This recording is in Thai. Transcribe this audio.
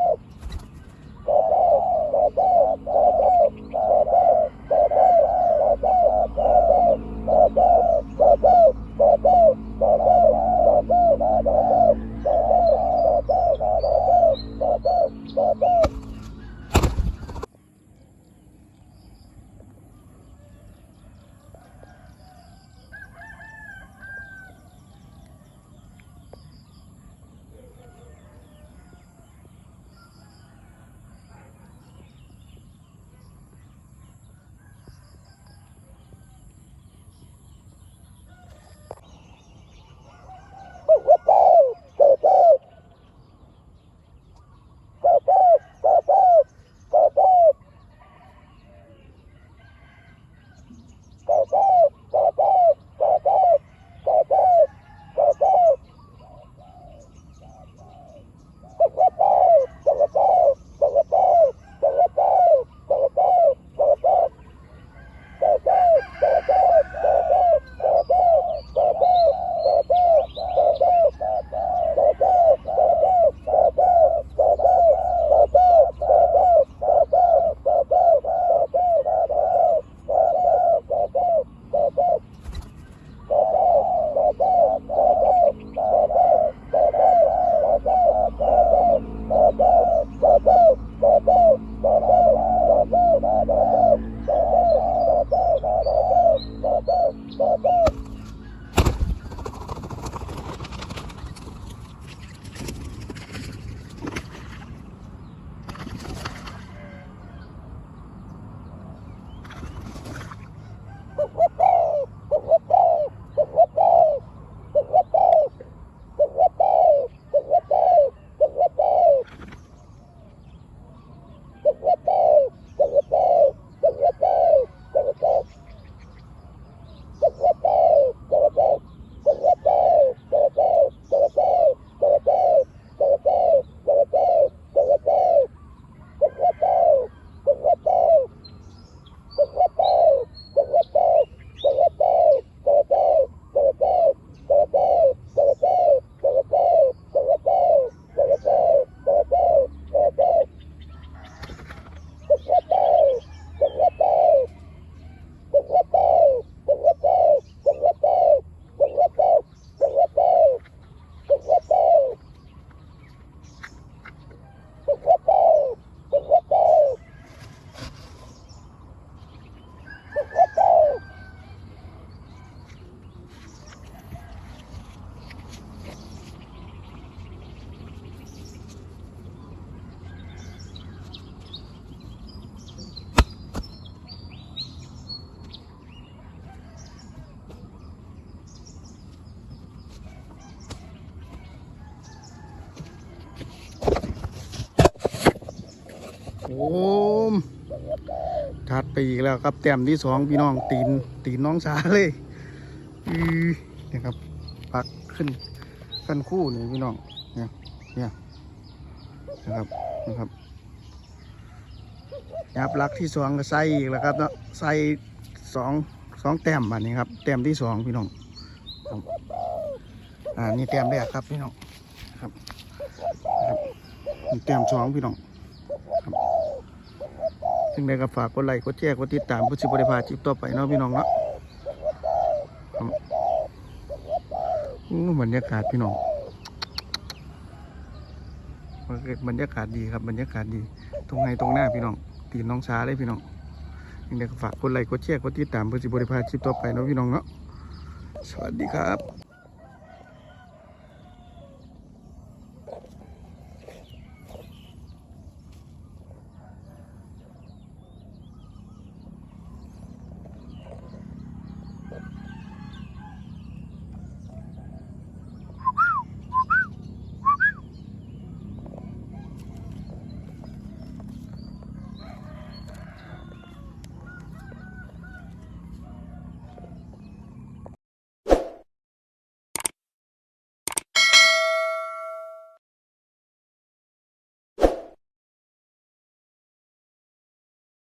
Oh. อ้มถัดไปอีกแล้วครับแต้มที่สองพี่น้องตีนตีนน้องสาเลยอือนะครับปักขึ้นกันคู่นี่พี่น้องเนี่ยเนี่ยนะครับนะครับยับลักที่สองก็ใส่อีกแล้วครับเนาะใส่สองสองแต้มอันนี้ครับแต้มที่สองพี่น้องครับอ่านี่แต้มแรกครับพี่น้องครับครับนี่แต้มสองพี่น้อง ซึ่งได้ก็ฝากกดไลค์กดแชร์กดติดตามเพื่อสิบริพาดคลิปต่อไปเนาะพี่น้องเนาะบอู้บรรยากาศพี่น้องบรรยากาศดีครับบรรยากาศดีตรงไหนตรงหน้าพี่น้องตีนน้องช้าเลยพี่น้องยังไดก็ฝากกดไลค์กดแชร์กดติดตามเพื่อสิบริพาดคลิปต่อไปเนาะพี่น้องเนาะสวัสดีครับ